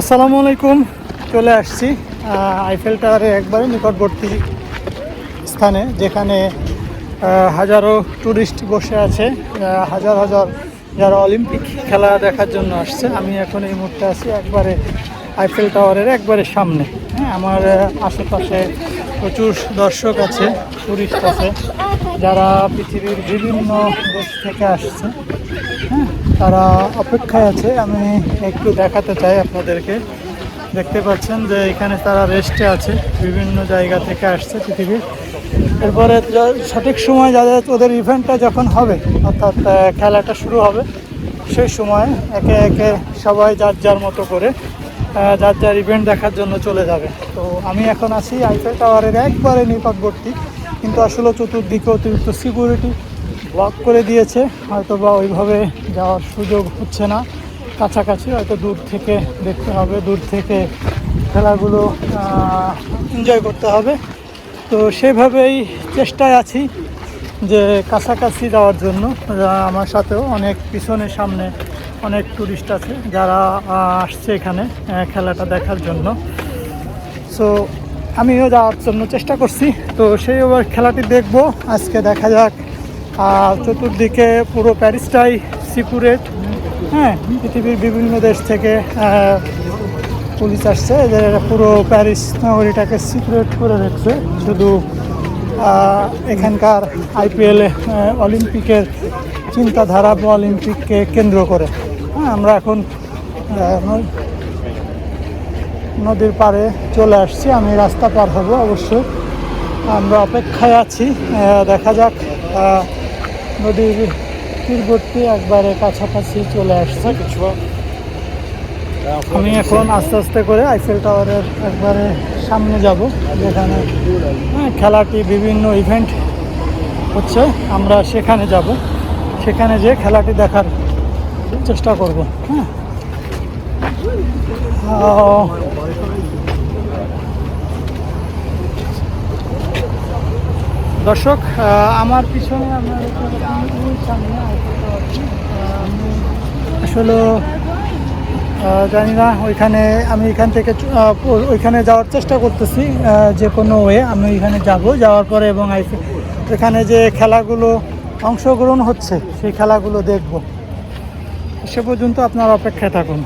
আসসালামু আলাইকুম। চলে আসছি আইফেল টাওয়ারে একবারে নিকটবর্তী স্থানে, যেখানে হাজারো ট্যুরিস্ট বসে আছে হাজার হাজার যারা অলিম্পিক খেলা দেখার জন্য আসছে। আমি এখন এই মুহূর্তে আছি একবারে আইফেল টাওয়ারের একবারে সামনে। হ্যাঁ আমার আশেপাশে প্রচুর দর্শক আছে টুরিস্ট আছে, যারা পৃথিবীর বিভিন্ন দেশ থেকে আসছে। তারা অপেক্ষায় আছে। আমি একটু দেখাতে চাই আপনাদেরকে। দেখতে পাচ্ছেন যে এখানে তারা রেস্টে আছে, বিভিন্ন জায়গা থেকে আসছে পৃথিবীর। এরপরে সঠিক সময় যাদের ওদের ইভেন্টটা যখন হবে, অর্থাৎ খেলাটা শুরু হবে, সেই সময় একে একে সবাই যার যার মতো করে যার যার ইভেন্ট দেখার জন্য চলে যাবে। তো আমি এখন আছি আইফেল টাওয়ারের একবারে নিকটবর্তী, কিন্তু আসলে চতুর্দিকে অতিরিক্ত সিকিউরিটি ব্লক করে দিয়েছে হয়তো বা ওইভাবে যাওয়ার সুযোগ হচ্ছে না। কাছাকাছি হয়তো দূর থেকে দেখতে হবে, দূর থেকে খেলাগুলো এনজয় করতে হবে। তো সেভাবেই চেষ্টায় আছি যে কাছাকাছি যাওয়ার জন্য। আমার সাথেও অনেক পিছনে সামনে অনেক টুরিস্ট আছে যারা আসছে এখানে খেলাটা দেখার জন্য। সো আমিও যাওয়ার জন্য চেষ্টা করছি। তো সেই ওভার খেলাটি দেখব। আজকে দেখা যাক আর চতুর্দিকে পুরো প্যারিসটাই সিকুরেট। হ্যাঁ পৃথিবীর বিভিন্ন দেশ থেকে পুলিশ আসছে। যে পুরো প্যারিস নগরীটাকে সিকুরেট করে রেখেছে। শুধু এখানকার আইপিএল অলিম্পিকের চিন্তাধারা বা অলিম্পিককে কেন্দ্র করে। হ্যাঁ আমরা এখন নদীর পাড়ে চলে আসছি। আমি রাস্তা পার হব অবশ্যই। আমরা অপেক্ষায় আছি। দেখা যাক নদীর তীরবর্তী একবারে কাছাকাছি চলে আসছে। আমি এখন আস্তে আস্তে করে আইফেল টাওয়ারের একবারে সামনে যাব যেখানে হ্যাঁ, খেলাটি বিভিন্ন ইভেন্ট হচ্ছে আমরা সেখানে যাব। সেখানে যে খেলাটি দেখার চেষ্টা করব হ্যাঁ। দর্শক আমার পিছনে আসলে জানি না, ওইখানে আমি এখান থেকে ওইখানে যাওয়ার চেষ্টা করতেছি যে কোনো ওয়ে আমি ওইখানে যাব। যাওয়ার পরে এবং এখানে যে খেলাগুলো অংশগ্রহণ হচ্ছে, সেই খেলাগুলো দেখব। সে পর্যন্ত আপনার অপেক্ষায় থাকুন।